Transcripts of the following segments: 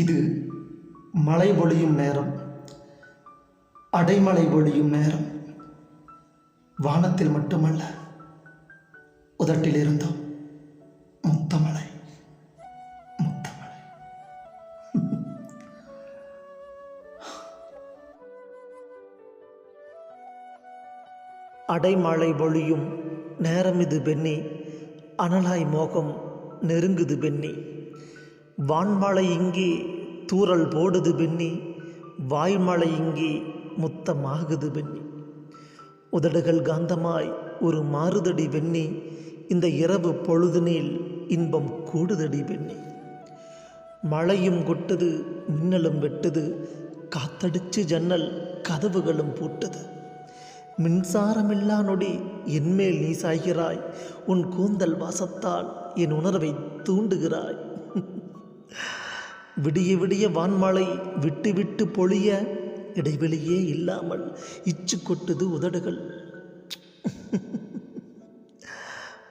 இது மழை பொழியும் நேரம் அடைமழை பொழியும் நேரம். வானத்தில் மட்டுமல்ல உதட்டில் இருந்தோம் முத்தமலை முத்தமலை அடைமழை பொழியும் நேரம் இது பெண்ணி அனலாய் மோகம் நெருங்குது பெண்ணி. வான்மழை இங்கே தூறல் போடுது பெண்ணி வாய்மழை இங்கே முத்தமாகுது பெண்ணி. உதடுகள் காந்தமாய் ஒரு மாறுதடி வெண்ணி இந்த இரவு பொழுதுனில் இன்பம் கூடுதடி பெண்ணி. மழையும் கொட்டுது மின்னலும் வெட்டுது காத்தடிச்சு ஜன்னல் கதவுகளும் பூட்டுது. மின்சாரமில்லா நொடி என்மேல் நீ சாய்கிறாய் உன் கூந்தல் வாசத்தால் என் உணர்வை தூண்டுகிறாய். விடிய விடிய வான்மழை விட்டு விட்டு பொழிய இடைவெளியே இல்லாமல் இச்சு கொட்டுது உதடுகள்.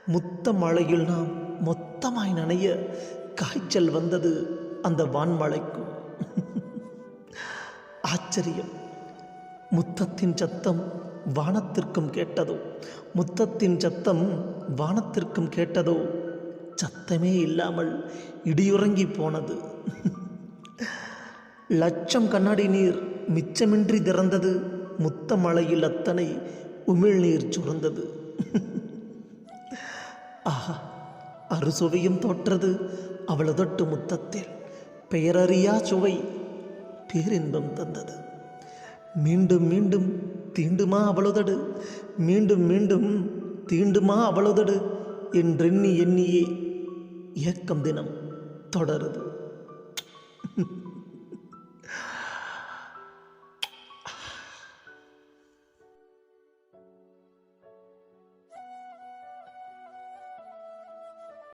முத்த மழையில் நாம் மொத்தமாய் நனைய காய்ச்சல் வந்தது அந்த வான்மழைக்கும் ஆச்சரியம். முத்தத்தின் சத்தம் வானத்திற்கும் கேட்டதோ? முத்தத்தின் சத்தம் வானத்திற்கும் கேட்டதோ? சத்தமே இல்லாமல் இடியுறங்கி போனது. லட்சம் கண்ணாடி நீர் மிச்சமின்றி திறந்தது. முத்த மழையில் அத்தனை உமிழ்நீர் சுரந்தது. ஆஹா அறுசுவையும் தோற்றது அவளதொட்டு முத்தத்தில். பெயரறியா சுவை பேரின்பம் தந்தது. மீண்டும் மீண்டும் தீண்டுமா அவளதடு? மீண்டும் மீண்டும் தீண்டுமா அவளதடு? என்றெண்ணி எண்ணியே இயக்கம் தினம் தொடருது.